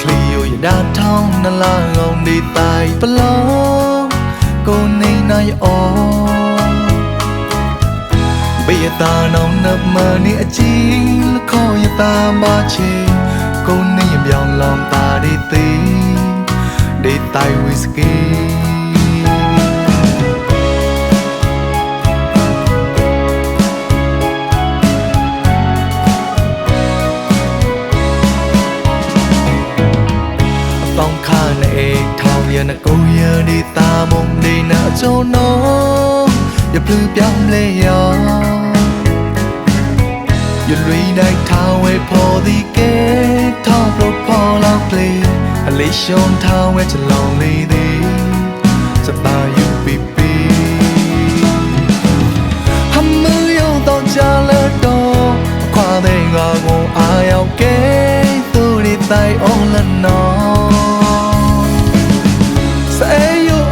ឃ្លីយដាថងណឡាងងនេះតែប្រឡងកូននេះណៃអូបិយតានងនឹកមើនេះជីលខយតាបាជេកូននេះយ៉ាងឡំតាឌីទីឌីតៃវីស្គី ရနကုံရဒီတာမုံနေနာချုံနောရပြူပြောင်းလဲရောရလွေနိုင်ထားဝဲပေါ်ဒီကဲထောက်လို့ပေါ်လောက်လေအလေးရှုံထားဝဲချလောင်လေးသည်စပါယူပီပီဟမ်မူယောတော့ချလာတော့ခွာတဲ့ငါကိုအာရောက်ကဲသူတွေတိုင်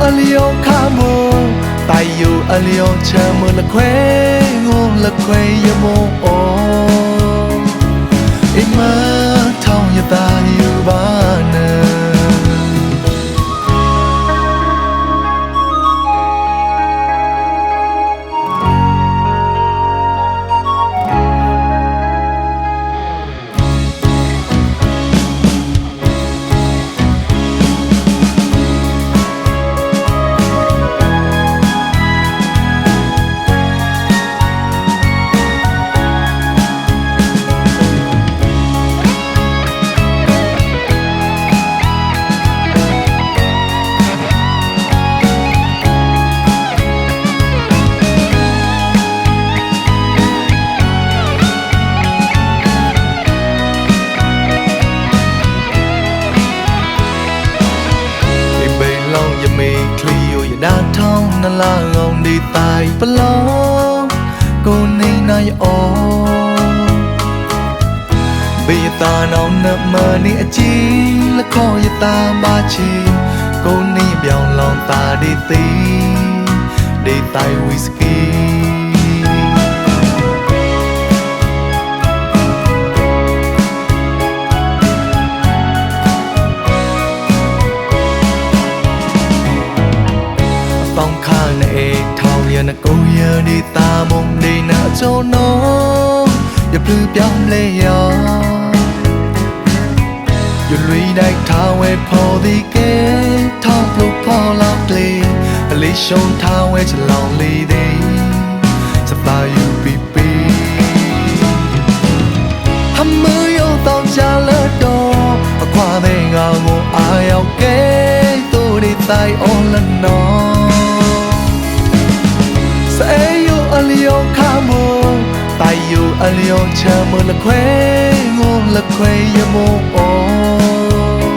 အလျောခမို့တိုင်ယုံအလျောချမ်းမလခွဲငုံလခွဲရမို့အော်အိမ်မ ណាឡាងឌីតៃប្លងគូនេះណៃអូបេតាណោនឹមនេះអជីលកោយតាបាជីគូនេះបៀងឡងតាឌីទីឌីតៃវីស្គី ဟေထောင်ရနကိုရဒီတာမုံနေနာချောနောရပြူပြောင်းလဲရောရလွေတိုက်ထားဝဲပေါ်ဒီကဲထောင်လို့ပေါ်လာကလေးအလေးရှုံးထားဝဲချလောင်လေးသေးစပါယူပီပီဟမယောတောင်ချလာတော့အခွာတဲ့ငါကိုအာရောက်ကဲသူတွေတိုင်အောင်လနော် ဆဲယိုအလျောခမို့တိုင်ယိုအလျောချမ်းမလခွဲငုံလခွဲရမို့အော်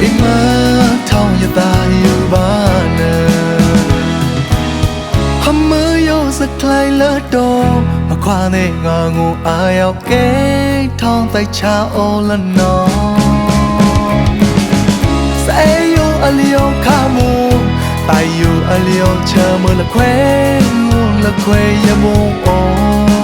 အိမ်မထောင်ရတာယူပါနဲ့ဟမယောစကလိုင်လတော့အခွာနဲ့ငါကိုအာရောက်ကဲထောင်းတိုက်ချ အော်လနော်ဆဲယိုအလျောခမို့တိုင်ယိုအလျောချမလခွဲငုံလခွဲရမို့အော်အိမ်မထောင်း